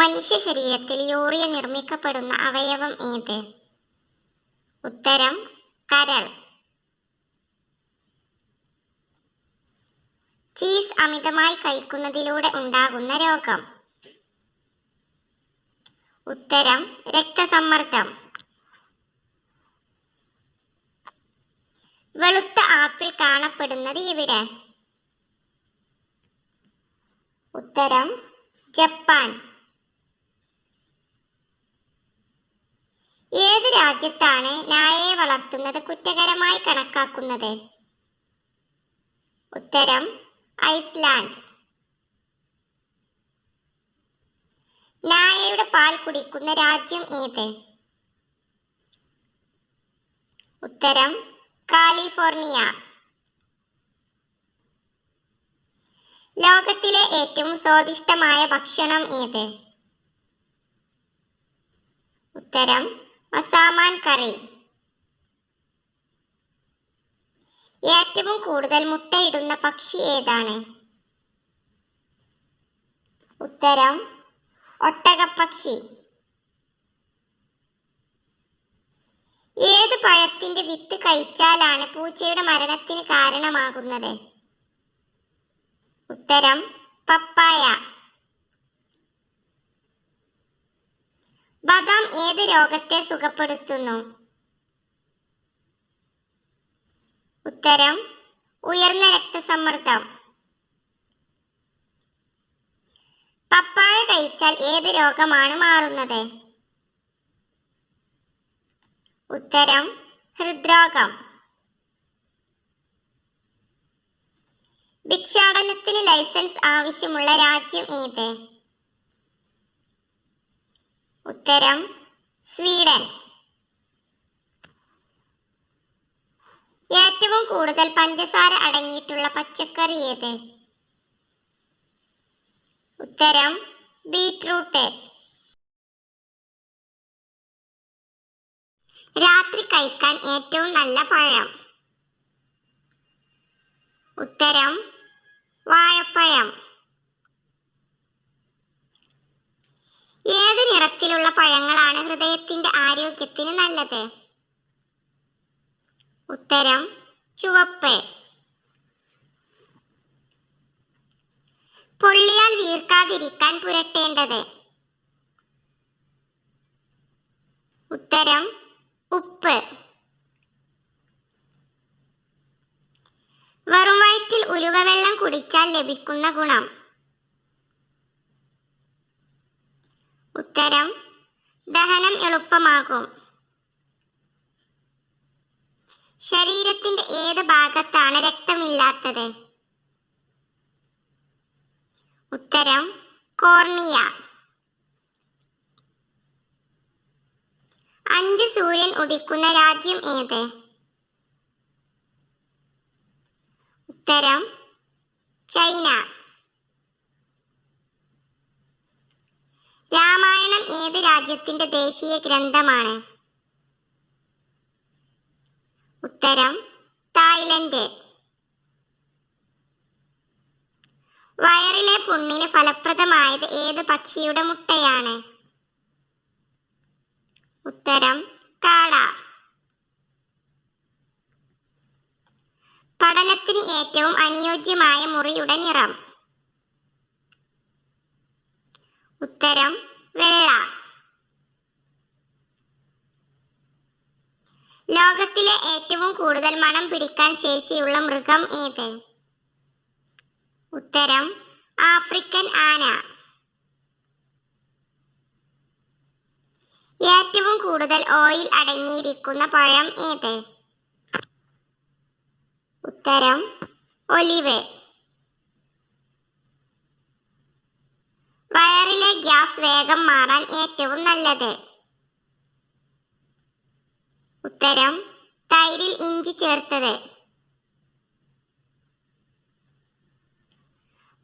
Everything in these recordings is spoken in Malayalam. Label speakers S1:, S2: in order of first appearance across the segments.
S1: മനുഷ്യ ശരീരത്തിൽ യൂറിയ നിർമ്മിക്കപ്പെടുന്ന അവയവം ഏത്? ഉത്തരം കരൾ. ചീസ് അമിതമായി കഴിക്കുന്നതിലൂടെ ഉണ്ടാകുന്ന രോഗം. ഉത്തരം രക്തസമ്മർദ്ദം. വെളുത്ത ആപ്പിൾ കാണപ്പെടുന്നത് ഇവിടെ ഉത്തരം ജപ്പാൻ. ഏത് രാജ്യത്താണ് നായയെ വളർത്തുന്നത് കുറ്റകരമായി കണക്കാക്കുന്നത്? ഉത്തരം ഐസ്ലാൻഡ്. നായയുടെ പാൽ കുടിക്കുന്ന രാജ്യം ഏത്? ഉത്തരം കാലിഫോർണിയ. ലോകത്തിലെ ഏറ്റവും സ്വാദിഷ്ടമായ ഭക്ഷണം ഏത്? ഉത്തരം മസാമാൻ കറി. ഏറ്റവും കൂടുതൽ മുട്ടയിടുന്ന പക്ഷി ഏതാണ്? ഉത്തരം ഒട്ടകപ്പക്ഷി. ഏത് പഴത്തിന്റെ വിത്ത് കഴിച്ചാലാണ് പൂച്ചയുടെ മരണത്തിന് കാരണമാകുന്നത്? ഉത്തരം പപ്പായ. ബദാം ഏത് രോഗത്തെ സുഖപ്പെടുത്തുന്നു? ഉത്തരം ഉയർന്ന രക്തസമ്മർദ്ദം. പപ്പായ കഴിച്ചാൽ ഏത് രോഗമാണ് മാറുന്നത്? ഉത്തരം ഹൃദ്രോഗം. ഭിക്ഷാടനത്തിന് ലൈസൻസ് ആവശ്യമുള്ള രാജ്യം ഏത്? ഉത്തരം സ്വീഡൻ. ഏറ്റവും കൂടുതൽ പഞ്ചസാര അടങ്ങിയിട്ടുള്ള പച്ചക്കറി ഏത്? ഉത്തരം ബീറ്റ്റൂട്ട്. രാത്രി കഴിക്കാൻ ഏറ്റവും നല്ല പഴം. ഉത്തരം വാഴപ്പഴം ഏത് നിറത്തിലുള്ള പഴങ്ങളാണ് ഹൃദയത്തിന്റെ ആരോഗ്യത്തിന് നല്ലത്. ഉത്തരം ചുവപ്പ്. പൊള്ളിയാൽ വീർക്കാതിരിക്കാൻ പുരട്ടേണ്ടത്. ഉത്തരം ഉപ്പ്. വെറും വയറ്റിൽ ഉലുവവെള്ളം കുടിച്ചാൽ ലഭിക്കുന്ന ഗുണം ഉത്തരം ദഹനം എളുപ്പമാകും. ശരീരത്തിന്റെ ഏത് ഭാഗത്താണ് രക്തമില്ലാത്തത്? ഉത്തരം കോർണിയ. അഞ്ച് സൂര്യൻ ഉദിക്കുന്ന രാജ്യം ഏത്? ഉത്തരം ചൈന. രാമായണം ഏത് രാജ്യത്തിന്റെ ദേശീയ ഗ്രന്ഥമാണ്? ഉത്തരം തായ്ലൻഡ്. വയറിലെ പുണ്ണിന് ഫലപ്രദമായത് ഏത് പക്ഷിയുടെ മുട്ടയാണ്? ഉത്തരം കാട. പഠനത്തിന് ഏറ്റവും അനുയോജ്യമായ മുറിയുടെ നിറം. ഉത്തരം വെള്ള. ലോകത്തിലെ ഏറ്റവും കൂടുതൽ മണം പിടിക്കാൻ ശേഷിയുള്ള മൃഗം ഏത്? ഉത്തരം ആഫ്രിക്കൻ ആന. ഏറ്റവും കൂടുതൽ ഓയിൽ അടങ്ങിയിരിക്കുന്ന പഴം ഏത്? ഉത്തരം ഒലിവ്. വയറിലെ ഗ്യാസ് വേഗം മാറാൻ ഏറ്റവും നല്ലത്. ഉത്തരം തൈരിൽ ഇഞ്ചി ചേർത്തത്.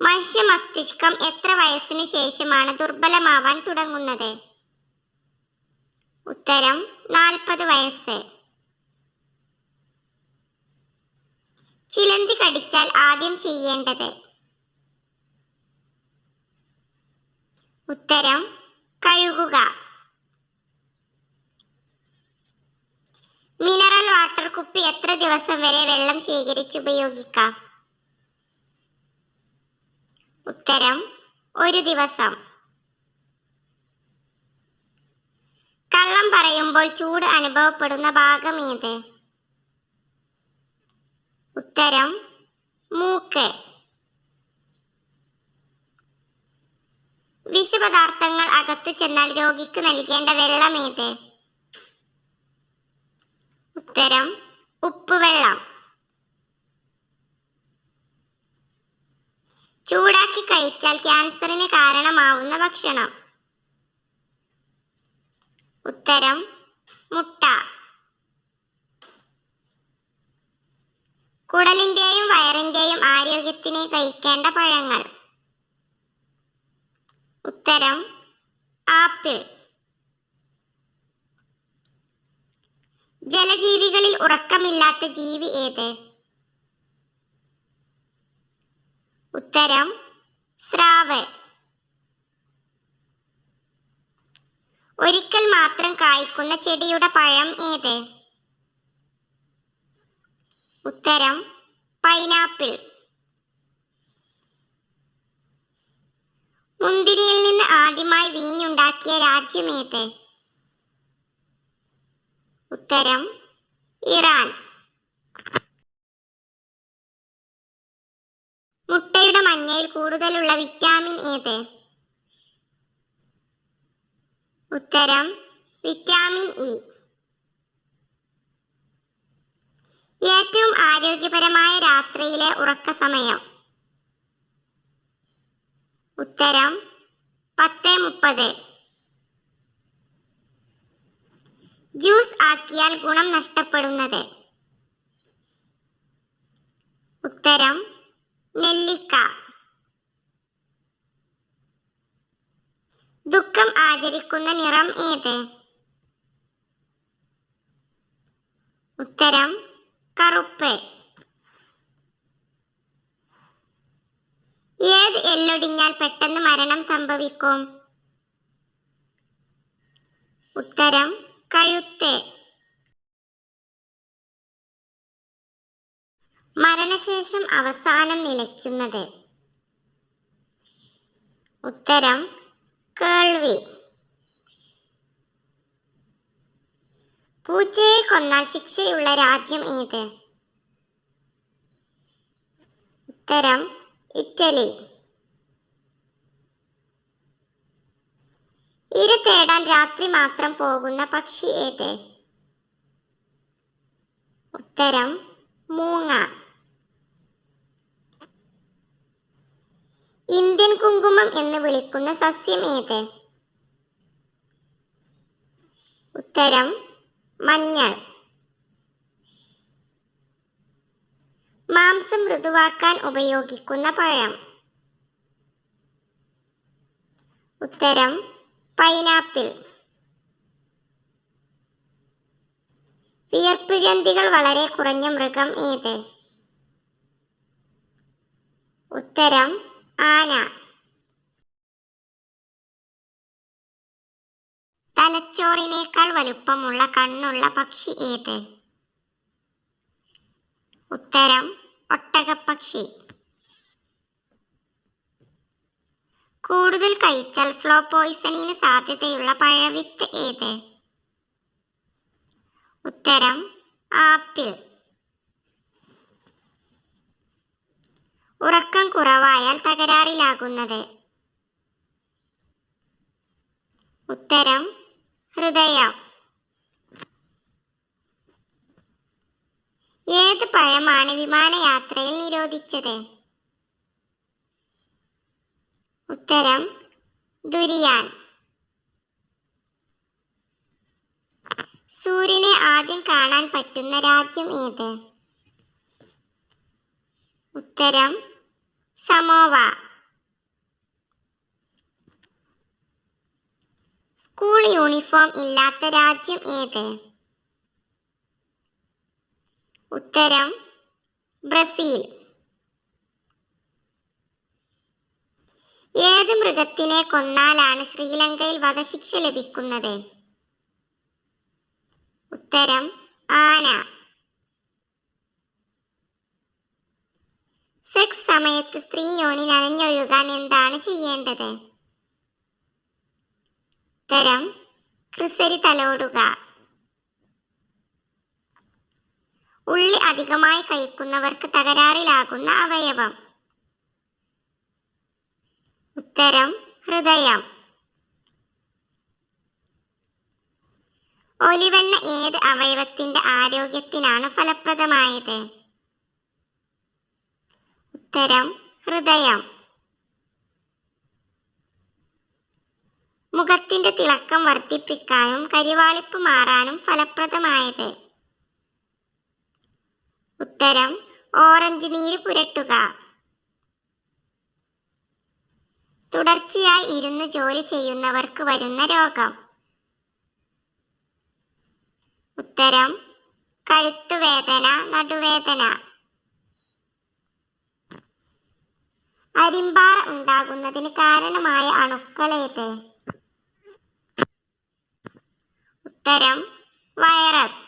S1: മനുഷ്യ മസ്തിഷ്കം എത്ര വയസ്സിന് ശേഷമാണ് ദുർബലമാവാൻ തുടങ്ങുന്നത്? ഉത്തരം നാൽപ്പത് വയസ്സ്. ചിലന്തി കടിച്ചാൽ ആദ്യം ചെയ്യേണ്ടത് ഉത്തരം കഴുകുക. മിനറൽ വാട്ടർ കുപ്പി എത്ര ദിവസം വരെ വെള്ളം ശേഖരിച്ച് ഉപയോഗിക്കാം ഉത്തരം ഒരു ദിവസം. കള്ളം പറയുമ്പോൾ ചൂട് അനുഭവപ്പെടുന്ന ഭാഗം ഏത്? ഉത്തരം മൂക്ക്. വിഷപദാർത്ഥങ്ങൾ അകത്തു ചെന്നാൽ രോഗിക്ക് നൽകേണ്ട വെള്ളം ഏത്? ഉത്തരം ഉപ്പുവെള്ളം. ചൂടാക്കി കഴിച്ചാൽ ക്യാൻസറിന് കാരണമാവുന്ന ഭക്ഷണം. ഉത്തരം മുട്ട. കുടലിന്റെയും വയറിന്റെയും ആരോഗ്യത്തിന് കഴിക്കേണ്ട പഴങ്ങൾ. ഉത്തരം ആപ്പിൾ. ജലജീവികളിൽ ഉറക്കമില്ലാത്ത ജീവി ഏത്? ഉത്തരം സ്രാവ്. ഒരിക്കൽ മാത്രം കായ്ക്കുന്ന ചെടിയുടെ പഴം ഏത്? ഉത്തരം പൈനാപ്പിൾ. മുന്തിരിയിൽ ആദ്യമായി വീഞ്ഞുണ്ടാക്കിയ രാജ്യം ഏത്? ഉത്തരം ഇറാൻ. മുട്ടയുടെ മഞ്ഞയിൽ കൂടുതലുള്ള വിറ്റാമിൻ ഏത്? ഉത്തരം വിറ്റാമിൻ ഇ. ഏറ്റവും ആരോഗ്യപരമായ രാത്രിയിലെ ഉറക്ക സമയം. ഉത്തരം പത്ത് മുപ്പത്. ജ്യൂസ് ആക്കിയാൽ ഗുണം നഷ്ടപ്പെടുന്നത്. ഉത്തരം നെല്ലിക്ക. ദുഃഖം ആചരിക്കുന്ന നിറം ഏത്? ഉത്തരം കറുപ്പ്. ഏത് എല്ലൊടിഞ്ഞാൽ പെട്ടെന്ന് മരണം സംഭവിക്കും? ഉത്തരം കഴുത്ത്. മരണശേഷം അവസാനം നിലയ്ക്കുന്നത്. ഉത്തരം കേൾവി. പൂച്ചയെ കൊന്നാൽ ശിക്ഷയുള്ള രാജ്യം ഏത്? ഉത്തരം ഇറ്റലി. ഇര തേടാൻ രാത്രി മാത്രം പോകുന്ന പക്ഷി ഏത്? ഉത്തരം മൂങ്ങ. ഇന്ത്യൻ കുങ്കുമം എന്ന് വിളിക്കുന്ന സസ്യം ഏത്? ഉത്തരം മഞ്ഞൾ. മാംസം മൃദുവാക്കാൻ ഉപയോഗിക്കുന്ന പഴം. ഉത്തരം പൈനാപ്പിൾ. വിയർപ്പിഴന്തികൾ വളരെ കുറഞ്ഞ മൃഗം ഏത്? ഉത്തരം ആന. തലച്ചോറിനേക്കാൾ വലുപ്പമുള്ള കണ്ണുള്ള പക്ഷി ഏത്? ഉത്തരം ഒട്ടകപ്പക്ഷി. കൂടുതൽ കഴിച്ചാൽ സ്ലോ പോയിസണിന് സാധ്യതയുള്ള പഴവിത്ത് ഏത്? ഉത്തരം ആപ്പിൾ. ഉറക്കം കുറവായാൽ തകരാറിലാകുന്നത്. ഉത്തരം ഹൃദയം ഏത് പഴമാണ് വിമാനയാത്രയിൽ നിരോധിച്ചത്. ഉത്തരം ദുരിയാൻ. സൂര്യനെ ആദ്യം കാണാൻ പറ്റുന്ന രാജ്യം ഏത്? ഉത്തരം സമോവ. സ്കൂൾ യൂണിഫോം ഇല്ലാത്ത രാജ്യം ഏത്? ഉത്തരം ബ്രസീൽ. ഏത് മൃഗത്തിനെ കൊന്നാലാണ് ശ്രീലങ്കയിൽ വധശിക്ഷ ലഭിക്കുന്നത്? ഉത്തരം ആന. സെക്സ് സമയത്ത് സ്ത്രീ യോനി നനഞ്ഞൊഴുകാൻ എന്താണ് ചെയ്യേണ്ടത്? ഉത്തരം ക്രിസരി തലോടുക. ഉള്ളി അധികമായി കഴിക്കുന്നവർക്ക് തകരാറിലാകുന്ന അവയവം. ഉത്തരം ഹൃദയം. ഒലിവെണ്ണ ഏത് അവയവത്തിന്റെ ആരോഗ്യത്തിനാണ് ഫലപ്രദമായത്? ഉത്തരം ഹൃദയം. മുഖത്തിന്റെ തിളക്കം വർദ്ധിപ്പിക്കാനും കരിവാളിപ്പ് മാറാനും ഫലപ്രദമായത്. ഉത്തരം ഓറഞ്ച് നീര് പുരട്ടുക. തുടർച്ചയായി ഇരുന്ന് ജോലി ചെയ്യുന്നവർക്ക് വരുന്ന രോഗം. ഉത്തരം കഴുത്തുവേദന നടുവേദന. അരിമ്പാറ ഉണ്ടാകുന്നതിന് കാരണമായ അണുക്കളേത് ഉത്തരം വൈറസ്.